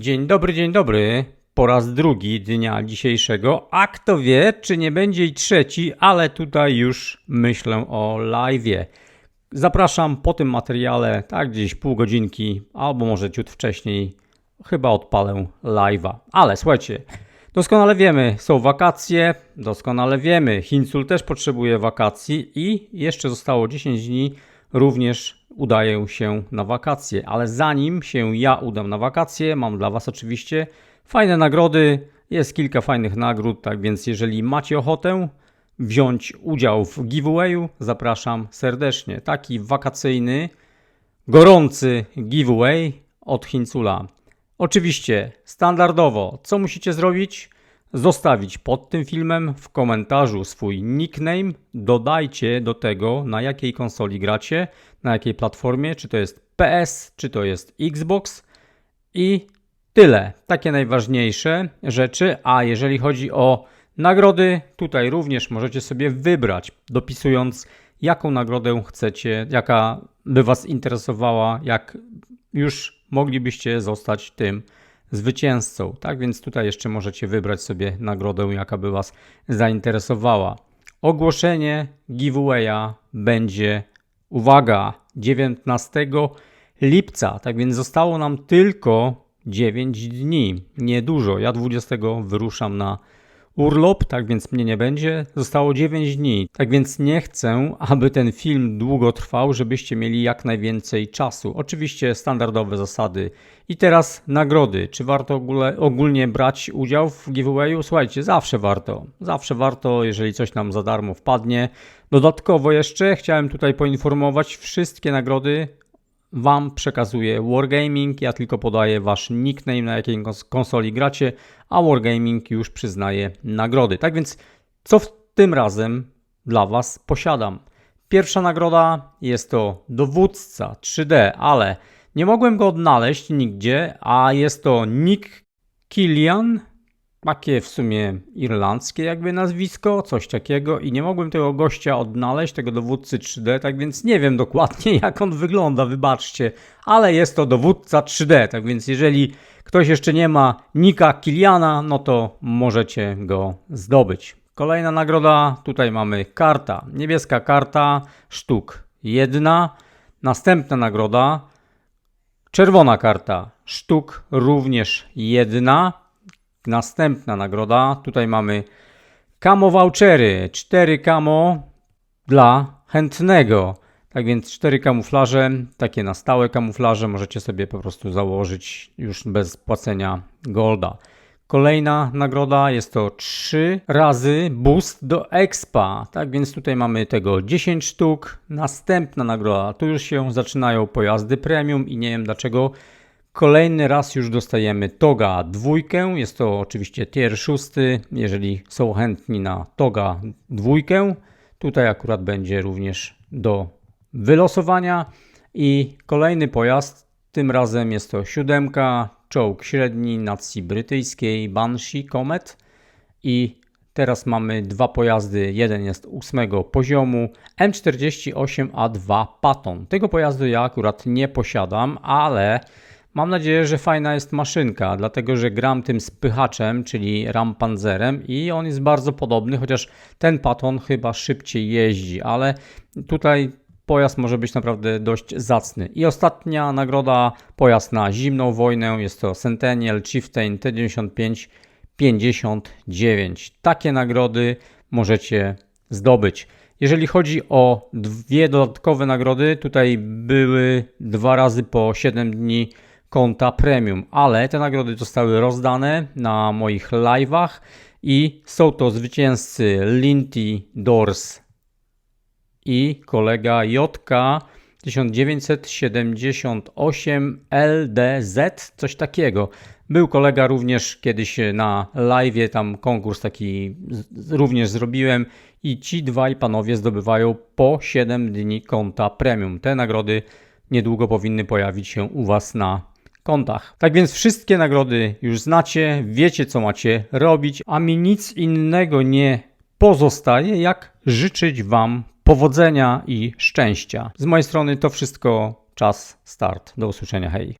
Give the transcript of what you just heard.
Dzień dobry, dzień dobry. Po raz drugi dnia dzisiejszego. A kto wie, czy nie będzie i trzeci, ale tutaj już myślę o live'ie. Zapraszam po tym materiale, tak gdzieś pół godzinki, albo może ciut wcześniej, chyba odpalę live'a. Ale słuchajcie, doskonale wiemy, są wakacje, doskonale wiemy, Hincul też potrzebuje wakacji i jeszcze zostało 10 dni, również udaję się na wakacje. Ale zanim się ja udam na wakacje, mam dla Was oczywiście fajne nagrody. Jest kilka fajnych nagród, tak więc jeżeli macie ochotę wziąć udział w giveawayu, zapraszam serdecznie. Taki wakacyjny, gorący giveaway od Hincula. Oczywiście, standardowo, co musicie zrobić? Zostawić pod tym filmem w komentarzu swój nickname. Dodajcie do tego, na jakiej konsoli gracie, na jakiej platformie, czy to jest PS, czy to jest Xbox. I tyle. Takie najważniejsze rzeczy. A jeżeli chodzi o nagrody, tutaj również możecie sobie wybrać, dopisując, jaką nagrodę chcecie, jaka by Was interesowała, jak już moglibyście zostać tym zwycięzcą. Tak więc tutaj jeszcze możecie wybrać sobie nagrodę, jaka by Was zainteresowała. Ogłoszenie giveawaya będzie, uwaga, 19 lipca. Tak więc zostało nam tylko 9 dni. Niedużo. Ja 20 wyruszam na urlop, tak więc mnie nie będzie. Zostało 9 dni. Tak więc nie chcę, aby ten film długo trwał, żebyście mieli jak najwięcej czasu. Oczywiście standardowe zasady. I teraz nagrody. Czy warto ogóle, ogólnie brać udział w giveawayu? Słuchajcie, zawsze warto. Zawsze warto, jeżeli coś nam za darmo wpadnie. Dodatkowo jeszcze chciałem tutaj poinformować, wszystkie nagrody Wam przekazuje Wargaming. Ja tylko podaję Wasz nickname, na jakiej kons- konsoli gracie, a Wargaming już przyznaje nagrody. Tak więc, co w tym razem dla Was posiadam? Pierwsza nagroda jest to dowódca 3D, ale nie mogłem go odnaleźć nigdzie, a jest to Nick Killian, takie w sumie irlandzkie jakby nazwisko, coś takiego i nie mogłem tego gościa odnaleźć, tego dowódcy 3D, tak więc nie wiem dokładnie jak on wygląda, wybaczcie, ale jest to dowódca 3D, tak więc jeżeli ktoś jeszcze nie ma Nika Kiliana, no to możecie go zdobyć. Kolejna nagroda, tutaj mamy karta, niebieska karta, sztuk jedna, następna nagroda, czerwona karta, sztuk również jedna, Następna nagroda. Tutaj mamy kamo vouchery. 4 kamo dla chętnego. Tak więc 4 kamuflaże, takie na stałe kamuflaże możecie sobie po prostu założyć już bez płacenia golda. Kolejna nagroda jest to 3 razy boost do expa. Tak więc tutaj mamy tego 10 sztuk. Następna nagroda, tu już się zaczynają pojazdy premium i nie wiem dlaczego Kolejny raz już dostajemy Toga dwójkę. Jest to oczywiście tier szósty. Jeżeli są chętni na Toga dwójkę, tutaj akurat będzie również do wylosowania. I kolejny pojazd, tym razem jest to siódemka, czołg średni nacji brytyjskiej Banshee Comet. I teraz mamy dwa pojazdy. Jeden jest ósmego poziomu M48A2 Patton. Tego pojazdu ja akurat nie posiadam, ale Mam nadzieję, że fajna jest maszynka, dlatego że gram tym spychaczem, czyli rampanzerem i on jest bardzo podobny, chociaż ten paton chyba szybciej jeździ, ale tutaj pojazd może być naprawdę dość zacny. I ostatnia nagroda, pojazd na zimną wojnę, jest to Centennial Chieftain T95 59. Takie nagrody możecie zdobyć. Jeżeli chodzi o dwie dodatkowe nagrody, tutaj były dwa razy po 7 dni konta premium, ale te nagrody zostały rozdane na moich live'ach i są to zwycięzcy Linty Doors i kolega JK 1978 LDZ, coś takiego. Był kolega również kiedyś na live, tam konkurs taki również zrobiłem i ci dwaj panowie zdobywają po 7 dni konta premium. Te nagrody niedługo powinny pojawić się u Was na kontach. Tak więc wszystkie nagrody już znacie, wiecie co macie robić, a mi nic innego nie pozostaje, jak życzyć Wam powodzenia i szczęścia. Z mojej strony to wszystko. Czas, start. Do usłyszenia. Hej.